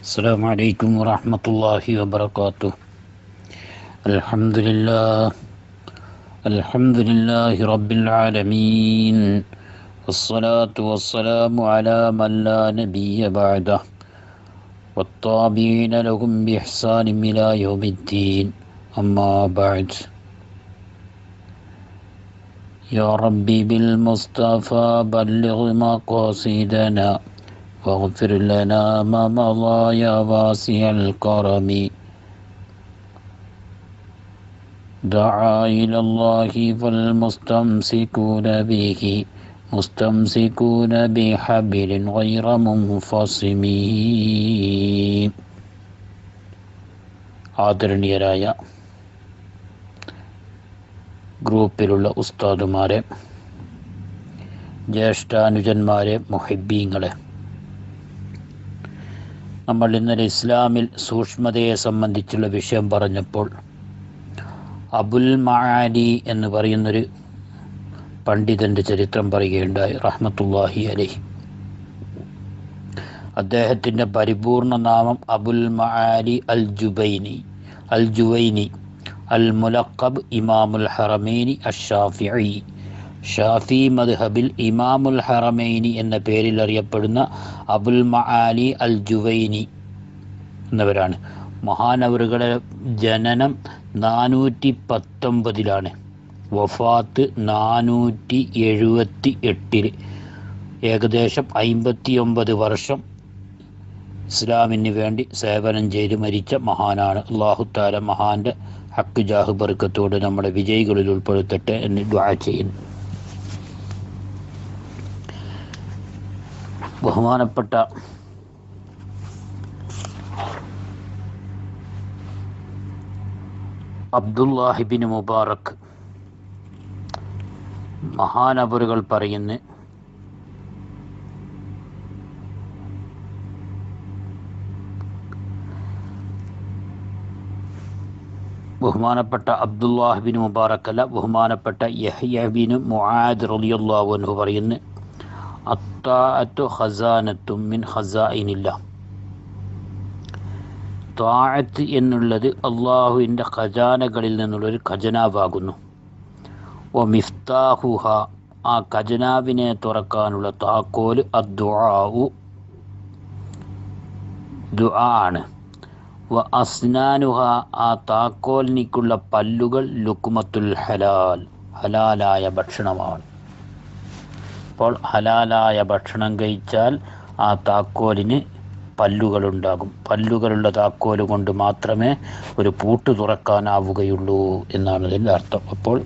السلام عليكم ورحمة الله وبركاته. الحمد لله الحمد لله رب العالمين والصلاة والسلام على من لا نبي بعده والطابعين لهم بإحسان إلى يوم الدين. أما بعد يا ربي بالمصطفى بلغ مقاصدنا. واغفر لنا ما مضى يا واسع الكرم دعا إلى الله فالمستمسكون به مستمسكون بحبل غير منفصم ആദരണീയരായ ഗ്രൂപ്പിലുള്ള ഉസ്താദുമാരെ ജ്യേഷ്ഠാനുജന്മാരെ മുഹിബീങ്ങളെ നമ്മൾ ഇന്നലെ ഇസ്ലാമിൽ സൂക്ഷ്മതയെ സംബന്ധിച്ചുള്ള വിഷയം പറഞ്ഞപ്പോൾ അബുൽ മആലി എന്ന് പറയുന്നൊരു പണ്ഡിതന്റെ ചരിത്രം പറയുകയുണ്ടായി റഹ്മത്തുല്ലാഹി അലൈഹി. അദ്ദേഹത്തിന്റെ പരിപൂർണ നാമം അബുൽ മആലി അൽ ജുബൈനി അൽ ജുവൈനി അൽ മുലക്കബ് ഇമാമുൽ ഹറമേനി അഷാഫിഇ ഷാഫി മദ്ഹബിൽ ഇമാമുൽ ഹറമൈനി എന്ന പേരിൽ അറിയപ്പെടുന്ന അബുൽ മആലി അൽ ജുവൈനി എന്നവരാണ്. മഹാനവറുകളുടെ ജനനം നാനൂറ്റി പത്തൊമ്പതിലാണ് വഫാത്ത് നാനൂറ്റി എഴുപത്തി എട്ടിൽ ഏകദേശം അയിമ്പത്തി ഒമ്പത് വർഷം ഇസ്ലാമിന് വേണ്ടി സേവനം ചെയ്ത് മരിച്ച മഹാനാണ്. അള്ളാഹുത്താല മഹാന്റെ ഹക്ക് ജാഹ് ബർക്കത്തോട് നമ്മുടെ വിജയികളിൽ ഉൾപ്പെടുത്തട്ടെ എന്ന് ദ്വാ ചെയ്യുന്നു. ബഹുമാനപ്പെട്ട അബ്ദുല്ലാഹിബിൻ മുബാറക് മഹാനബറുകൾ പറയുന്നു ബഹുമാനപ്പെട്ട അബ്ദുല്ലാഹിബിൻ മുബാറക് അല്ല ബഹുമാനപ്പെട്ട യഹ്യബിൻ മുആദ് റളിയല്ലാഹു അൻഹു പറയുന്നു അത്താഅത്തു മിൻ താഴത്ത് എന്നുള്ളത് അള്ളാഹുവിന്റെ ഖജാനകളിൽ നിന്നുള്ളൊരു ഖജനാവാകുന്നു. ഓ മിഫ്താഹുഹ ആ ഖജനാവിനെ തുറക്കാനുള്ള താക്കോൽ അദ്വാവു ദുആ ആണ് വ അസ്നാനുഹ ആ താക്കോലിനിക്കുള്ള പല്ലുകൾ ലുക്മത്തുൽ ഹലാൽ ഹലാലായ ഭക്ഷണമാണ്. അപ്പോൾ ഹലാലായ ഭക്ഷണം കഴിച്ചാൽ ആ താക്കോലിന് പല്ലുകളുണ്ടാകും. പല്ലുകളുള്ള താക്കോൽ കൊണ്ട് മാത്രമേ ഒരു പൂട്ട് തുറക്കാനാവുകയുള്ളൂ എന്നാണ് ഇതിന്റെ അർത്ഥം. അപ്പോൾ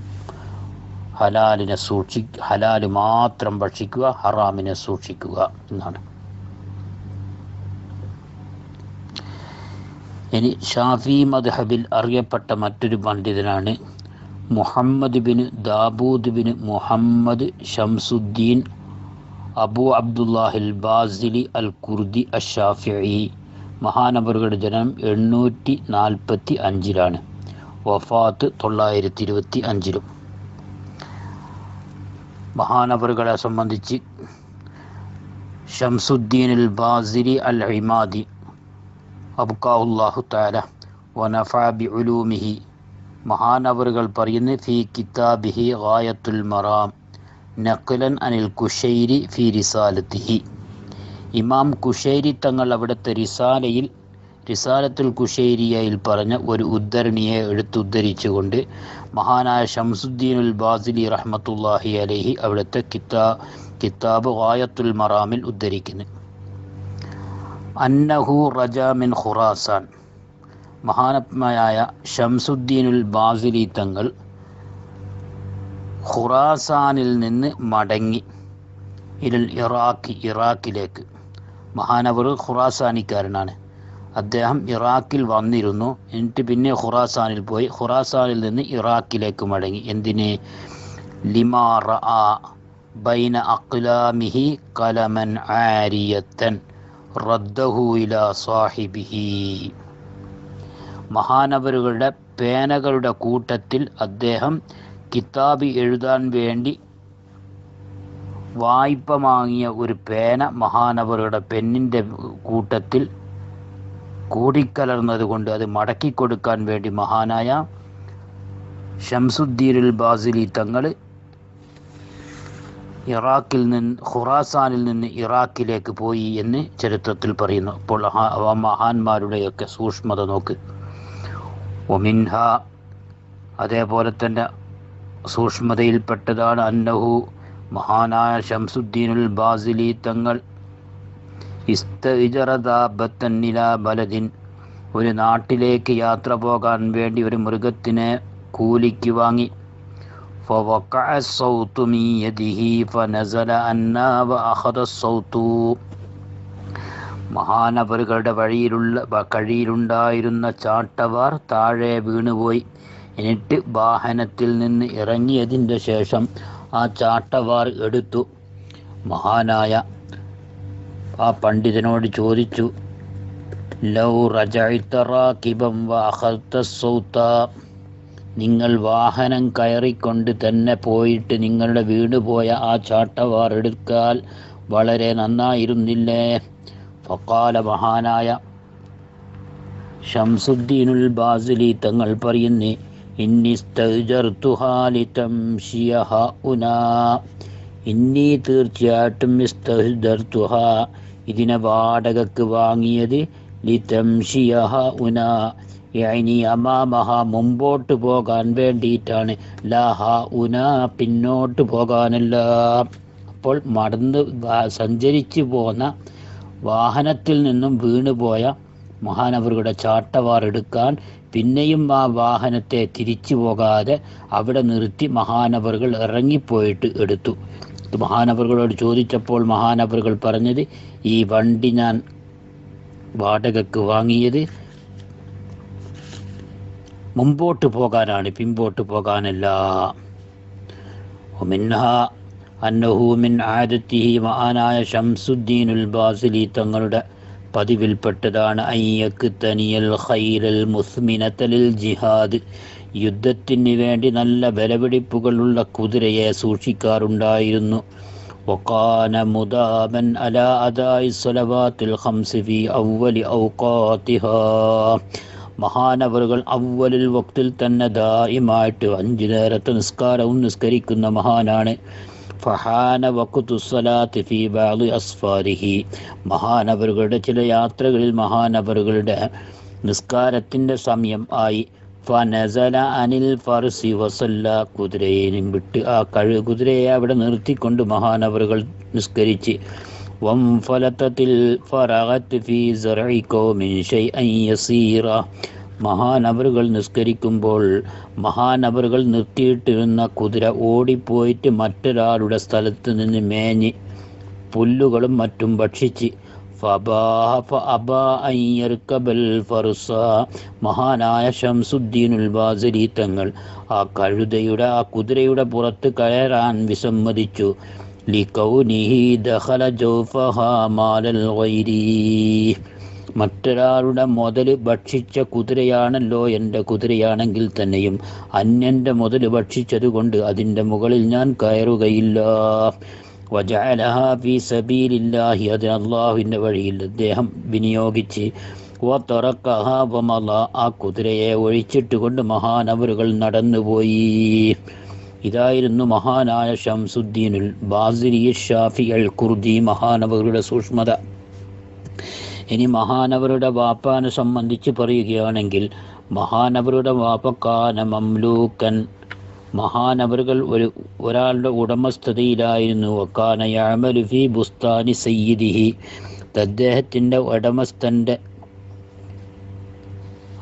ഹലാലിനെ സൂക്ഷി ഹലാൽ മാത്രം ഭക്ഷിക്കുക ഹറാമിനെ സൂക്ഷിക്കുക എന്നാണ്. ഇനി ഷാഫി മദ്ഹബിൽ അറിയപ്പെട്ട മറ്റൊരു പണ്ഡിതനാണ് Muhammad bin Dabud bin Muhammad Shamsuddin Abu അബ്ദുല്ലാഹിൽ bacilli al Kurdi Ashafi മഹാനബറുകളുടെ ജനനം എണ്ണൂറ്റി നാൽപ്പത്തി അഞ്ചിലാണ് വഫാത്ത് തൊള്ളായിരത്തി ഇരുപത്തി അഞ്ചിലും മഹാനബറുകളെ സംബന്ധിച്ച് ഷംസുദ്ദീൻ അൽ ബാസിലി അൽ ഇമാദി അബ്കാഹുല്ലാഹു താല വനഫ ബി ഉലൂമിഹി മഹാനവറുകൾ പറയുന്നു ഫി കിതാബിഹി ഗായത്തുൽ മറാം നഖലൻ അനിൽ കുഷൈരി ഫി റിസാലത്തിഹി. ഇമാം കുഷൈരി തങ്ങൾ അവിടുത്തെ റിസാലയിൽ റിസാലത്തുൽ കുഷൈരിയയിൽ പറഞ്ഞ ഒരു ഉദ്ധരണിയെ എടുത്തുദ്ധരിച്ചുകൊണ്ട് മഹാനായ ഷംസുദ്ദീനുൽ ബാസിലി റഹ്മത്തുല്ലാഹി അലഹി അവിടുത്തെ കിതാ കിതാബ് ഗായത്തുൽ മറാമിൽ ഉദ്ധരിക്കുന്നു. അന്നഹു റജാമിൻ ഖുറാസാൻ. മഹാത്മയായ ഷംസുദ്ദീനുൽ ബാസിലി തങ്ങൾ ഖുറാസാനിൽ നിന്ന് മടങ്ങി ഇരുൾ ഇറാഖി ഇറാഖിലേക്ക്. മഹാനവർ ഖുറാസാനിക്കാരനാണ്. അദ്ദേഹം ഇറാഖിൽ വന്നിരുന്നു. എന്നിട്ട് പിന്നെ ഖുറാസാനിൽ പോയി. ഖുറാസാനിൽ നിന്ന് ഇറാഖിലേക്ക് മടങ്ങി. എന്തിന്? ലിമാറ ബൈന അക്ലാമിഹി കലമൻ ആരിയത്തൻ റദ്ദഹു സാഹിബിഹി. മഹാനവരുകളുടെ പേനകളുടെ കൂട്ടത്തിൽ അദ്ദേഹം കിതാബ് എഴുതാൻ വേണ്ടി വായ്പ വാങ്ങിയ ഒരു പേന മഹാനവറുടെ പെന്നിന്റെ കൂട്ടത്തിൽ കൂടിക്കലർന്നത് കൊണ്ട് അത് മടക്കി കൊടുക്കാൻ വേണ്ടി മഹാനായ ഷംസുദ്ദീനുൽ ബാസിലി തങ്ങൾ ഇറാഖിൽ നിന്ന് ഖുറാസാനിൽ നിന്ന് ഇറാഖിലേക്ക് പോയി എന്ന് ചരിത്രത്തിൽ പറയുന്നു. അപ്പോൾ മഹാന്മാരുടെയൊക്കെ സൂക്ഷ്മത നോക്ക്. ഒമിൻഹ അതേപോലെ തന്നെ സൂക്ഷ്മതയിൽപ്പെട്ടതാണ് അന്നഹു മഹാനായ ഷംസുദ്ദീനുൽ ബാസിലി തങ്ങൾ ഇസ്തഇജറദാബത്തന്നില ബലദിൻ ഒരു നാട്ടിലേക്ക് യാത്ര പോകാൻ വേണ്ടി ഒരു മൃഗത്തിനെ കൂലിക്ക് വാങ്ങി فوقع الصوت من يده فنزل أنا وأخذ الصوت മഹാനവറുകളുടെ വഴിയിലുള്ള കഴിയിലുണ്ടായിരുന്ന ചാട്ടവാർ താഴെ വീണുപോയി. എന്നിട്ട് വാഹനത്തിൽ നിന്ന് ഇറങ്ങിയതിന്റെ ശേഷം ആ ചാട്ടവാർ എടുത്തു. മഹാനായ ആ പണ്ഡിതനോട് ചോദിച്ചു ലൗ റജഇത്തറാക്കിബം വാഹത്ത സൗത്ത നിങ്ങൾ വാഹനം കയറിക്കൊണ്ട് തന്നെ പോയിട്ട് നിങ്ങളുടെ വീട് പോയ ആ ചാട്ടവാർ എടുക്കാൽ വളരെ നന്നായിരുന്നില്ലേ? ഫക്കാല മഹാനായ ഷംസുദ്ദീനുൽ ബാസിലി തങ്ങൾ പറയുന്നു ഇന്നി തീർച്ചയായിട്ടും ഇതിനെ വാടകക്ക് വാങ്ങിയത് ലിതംഷിയഹ ഉനാ യഅനി അമാമഹ മുമ്പോട്ട് പോകാൻ വേണ്ടിയിട്ടാണ്. ലഹ ഉന പിന്നോട്ട് പോകാനല്ല. അപ്പോൾ മടന്ന് സഞ്ചരിച്ചു പോന്ന വാഹനത്തിൽ നിന്നും വീണുപോയ മഹാനവറുടെ ചാട്ടവാർ എടുക്കാൻ പിന്നെയും ആ വാഹനത്തെ തിരിച്ചു പോകാതെ അവിടെ നിർത്തി മഹാനവറുകൾ ഇറങ്ങിപ്പോയിട്ട് എടുത്തു. മഹാനവറുകളോട് ചോദിച്ചപ്പോൾ മഹാനവറുകൾ പറഞ്ഞത് ഈ വണ്ടി ഞാൻ വാടകയ്ക്ക് വാങ്ങിയത് മുമ്പോട്ട് പോകാനാണ് പിമ്പോട്ട് പോകാനല്ല. أنه من عادته മഹാനായ ഷംസുദ്ദീനുൽ ബാസിലി തങ്ങളുടെ പതിവിൽപ്പെട്ടതാണ് അയ്യക്ക് തനിയൽ ഖൈലൽ മുസ്മിനത്തലിൽ ജിഹാദ് യുദ്ധത്തിന് വേണ്ടി നല്ല ബലപിടിപ്പുകളുള്ള കുതിരയെ സൂക്ഷിക്കാറുണ്ടായിരുന്നു وكان مداما على أداء الصلوات الخمس في أول أوقاتها മഹാനവറുകൾ അവലിൽ വക്തിൽ തന്നെ ദായിമായിട്ട് അഞ്ചു നേരത്തെ നിസ്കാരവും നിസ്കരിക്കുന്ന മഹാനാണ് ഫഹാന ബാലി മഹാനവറുകളുടെ ചില യാത്രകളിൽ മഹാനവറുകളുടെ നിസ്കാരത്തിന്റെ സമയം ആയി. ഫനസല അനിൽ ഫർസി വസല്ല കുതിരയെയും വിട്ട് ആ കഴു കുതിരയെ അവിടെ നിർത്തിക്കൊണ്ട് മഹാനവറുകൾ നിസ്കരിച്ച് വംഫലത്തത്തിൽ ഫീ ഫി യസീറ. മഹാനവറുകൾ നിസ്കരിക്കുമ്പോൾ മഹാനവറുകൾ നിർത്തിയിട്ടിരുന്ന കുതിര ഓടിപ്പോയിട്ട് മറ്റൊരാളുടെ സ്ഥലത്ത് നിന്ന് മേഞ്ഞ് പുല്ലുകളും മറ്റും ഭക്ഷിച്ച്. മഹാനായ ഷംസുദ്ദീനുൽ ബാസരി തങ്ങൾ ആ കഴുതയുടെ ആ കുതിരയുടെ പുറത്ത് കയറാൻ വിസമ്മതിച്ചു ലികൗനിഹി ദഹല ജൗഫഹാ മാലൽ ഗൈരി മറ്റൊരാളുടെ മുതൽ ഭക്ഷിച്ച കുതിരയാണല്ലോ എന്റെ കുതിരയാണെങ്കിൽ തന്നെയും. അന്യന്റെ മുതൽ ഭക്ഷിച്ചതുകൊണ്ട് അതിന്റെ മുകളിൽ ഞാൻ കയറുകയില്ല. വജാലഹാബി സബീലില്ലാഹി അത് അള്ളാഹുവിന്റെ വഴിയിൽ അദ്ദേഹം വിനിയോഗിച്ച് ആ കുതിരയെ ഒഴിച്ചിട്ട് കൊണ്ട് മഹാനവറുകൾ നടന്നുപോയി. ഇതായിരുന്നു മഹാനായ ഷംസുദ്ദീനുൽ ബാസിരി ഷാഫി അൽ കുർദി മഹാനവറുടെ സൂക്ഷ്മത. ഇനി മഹാനവരുടെ വാപ്പാനെ സംബന്ധിച്ച് പറയുകയാണെങ്കിൽ മഹാനവരുടെ വാപ്പക്കാന മംലൂക്കൻ. മഹാനവറുകൾ ഒരു ഒരാളുടെ ഉടമസ്ഥതയിലായിരുന്നു. വക്കാന ബുസ്താനി സയ്യിദിഹി. അദ്ദേഹത്തിന്റെ ഉടമസ്ഥന്റെ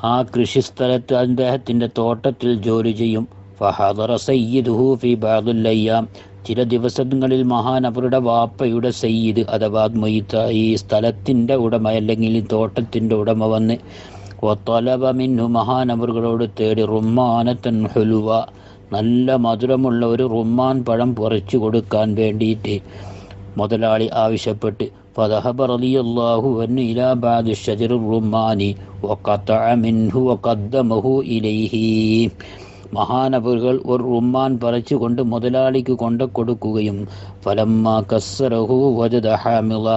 ആ കൃഷിസ്ഥലത്ത് അദ്ദേഹത്തിന്റെ തോട്ടത്തിൽ ജോലി ചെയ്യും. ഫഹദറ സയ്യിദ് ഹൂഫി ബാദുല്ലയ്യാം ചില ദിവസങ്ങളിൽ മഹാനവരുടെ വാപ്പയുടെ സയ്യിദ് അഥവാ മൊയ്ത്ത ഈ സ്ഥലത്തിൻ്റെ ഉടമ അല്ലെങ്കിൽ ഈ തോട്ടത്തിൻ്റെ ഉടമ വന്ന് ഒത്തലബ മിന്നു മഹാനവറുകളോട് തേടി റുമ്മാനത്തൻ ഹുലുവ നല്ല മധുരമുള്ള ഒരു റുമ്മാൻ പഴം പറിച്ചു കൊടുക്കാൻ വേണ്ടിയിട്ട് മുതലാളി ആവശ്യപ്പെട്ട് فذهب رضي الله عنه إلى بعض الشجر الرمان وقطع منه وقدمه إليه മഹാനവറുകൾ ഒരു റുമ്മാൻ പറിച്ചുകൊണ്ട് മുതലാളിക്ക് കൊണ്ട കൊടുക്കുകയും ഫലമ്മ കസ്സറഹു വജദ ഹാമിള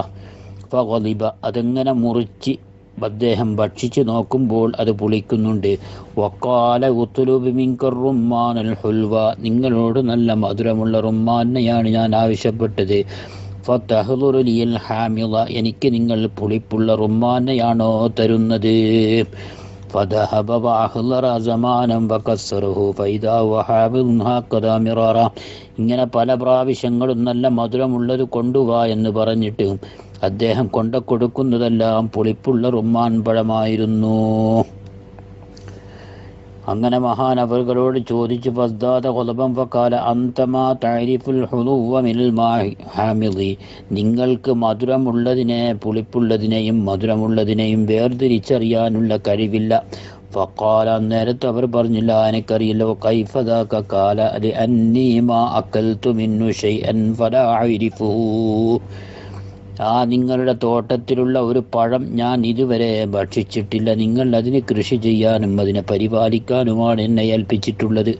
ഫഗളിബ അതെങ്ങനെ മുറിച്ച് അദ്ദേഹം ഭക്ഷിച്ചു നോക്കുമ്പോൾ അത് പുളിക്കുന്നുണ്ട്. വക്കാല ഉത്തുലൂബി മിങ്കർ റുമ്മാനൽ ഹുൽവ നിങ്ങളോട് നല്ല മധുരമുള്ള റുമ്മാനെയാണ് ഞാൻ ആവശ്യപ്പെട്ടത്. ഫത്തഹുറുലിയൽ ഹാമിള എനിക്ക് നിങ്ങൾ പുളിപ്പുള്ള റുമ്മാനെയാണോ തരുന്നത്? فذهب وأحضر زمانا فكسره فإذا هو حامض هكذا مرارا ഇങ്ങനെ പല പ്രാവശ്യങ്ങളും നല്ല മധുരമുള്ളത് കൊണ്ടുവാ എന്ന് പറഞ്ഞിട്ട് അദ്ദേഹം കൊണ്ട കൊടുക്കുന്നതെല്ലാം പുളിപ്പുള്ള റുമ്മാൻ പഴമായിരുന്നു അങ്ങനെ മഹാൻ ചോദിച്ചു ഫസ്ദാദ കൊലബം ഫക്കാല അന്തമാ താരിഫുൽ ഹാമിദി. നിങ്ങൾക്ക് മധുരമുള്ളതിനെ പുളിപ്പുള്ളതിനെയും മധുരമുള്ളതിനെയും വേർതിരിച്ചറിയാനുള്ള കഴിവില്ല. ഫക്കാല അന്നേരത്ത് അവർ പറഞ്ഞില്ല എനിക്കറിയില്ല കൈഫതാക്ക കാല അലി അന്നീമാ അക്കൽ തുമിന്നു ഷൈ അൻ ഫലാ ആ നിങ്ങളുടെ തോട്ടത്തിലുള്ള ഒരു പഴം ഞാൻ ഇതുവരെ ഭക്ഷിച്ചിട്ടില്ല. നിങ്ങൾ അതിന് കൃഷി ചെയ്യാനും അതിനെ പരിപാലിക്കാനുമാണ് എന്നെ ഏൽപ്പിച്ചിട്ടുള്ളത്.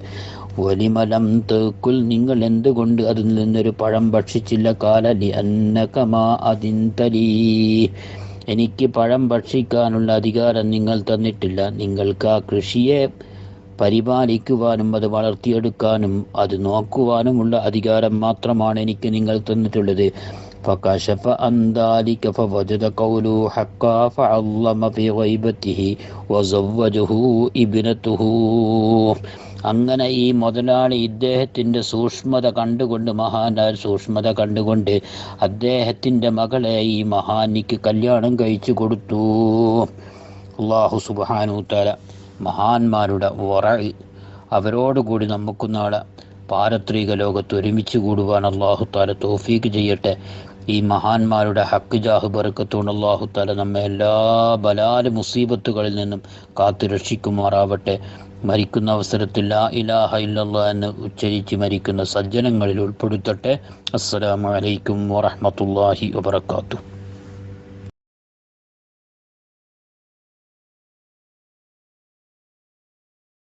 വലിമലം തേക്കുൽ നിങ്ങൾ എന്തുകൊണ്ട് അതിൽ നിന്നൊരു പഴം ഭക്ഷിച്ചില്ല? കാലലി അന്നകമാ അതിന്തലീ. എനിക്ക് പഴം ഭക്ഷിക്കാനുള്ള അധികാരം നിങ്ങൾ തന്നിട്ടില്ല. നിങ്ങൾക്ക് ആ കൃഷിയെ പരിപാലിക്കുവാനും അത് വളർത്തിയെടുക്കാനും അത് നോക്കുവാനുമുള്ള അധികാരം മാത്രമാണ് എനിക്ക് നിങ്ങൾ തന്നിട്ടുള്ളത്. فكشف عن ذلك فوجد قوله حقا فعظم في غيبته وزوجه ابنته അങ്ങനെ ഈ മുതലാളി ഇദ്ദേഹത്തിൻ്റെ സൂക്ഷ്മത കണ്ടുകൊണ്ട് മഹാനായ സൂക്ഷ്മത കണ്ടുകൊണ്ട് അദ്ദേഹത്തിൻ്റെ മകളെ ഈ മഹാനിക്ക് കല്യാണം കഴിച്ചു കൊടുത്തു അള്ളാഹു സുബാനൂത്തല മഹാന്മാരുടെ വറ അവരോടുകൂടി നമുക്ക് നാളെ പാരത്രിക ലോകത്ത് ഒരുമിച്ച് കൂടുവാൻ അള്ളാഹു താല തോഫീക്ക് ചെയ്യട്ടെ ഈ മഹാന്മാരുടെ ഹക്ക് ജാഹ് ബർക്കത്തോണ്ട് അള്ളാഹു താല നമ്മെ എല്ലാ ബലാല മുസീബത്തുകളിൽ നിന്നും കാത്തു രക്ഷിക്കുമാറാവട്ടെ. മരിക്കുന്ന അവസരത്തിൽ ലാ ഇലാഹ ഇല്ലല്ലാ എന്ന് ഉച്ചരിച്ച് മരിക്കുന്ന സജ്ജനങ്ങളിൽ ഉൾപ്പെടുത്തട്ടെ. അസ്സലാമലൈക്കും അലൈക്കും വറഹ്മത്തുള്ളാഹി വബറകാതുഹു.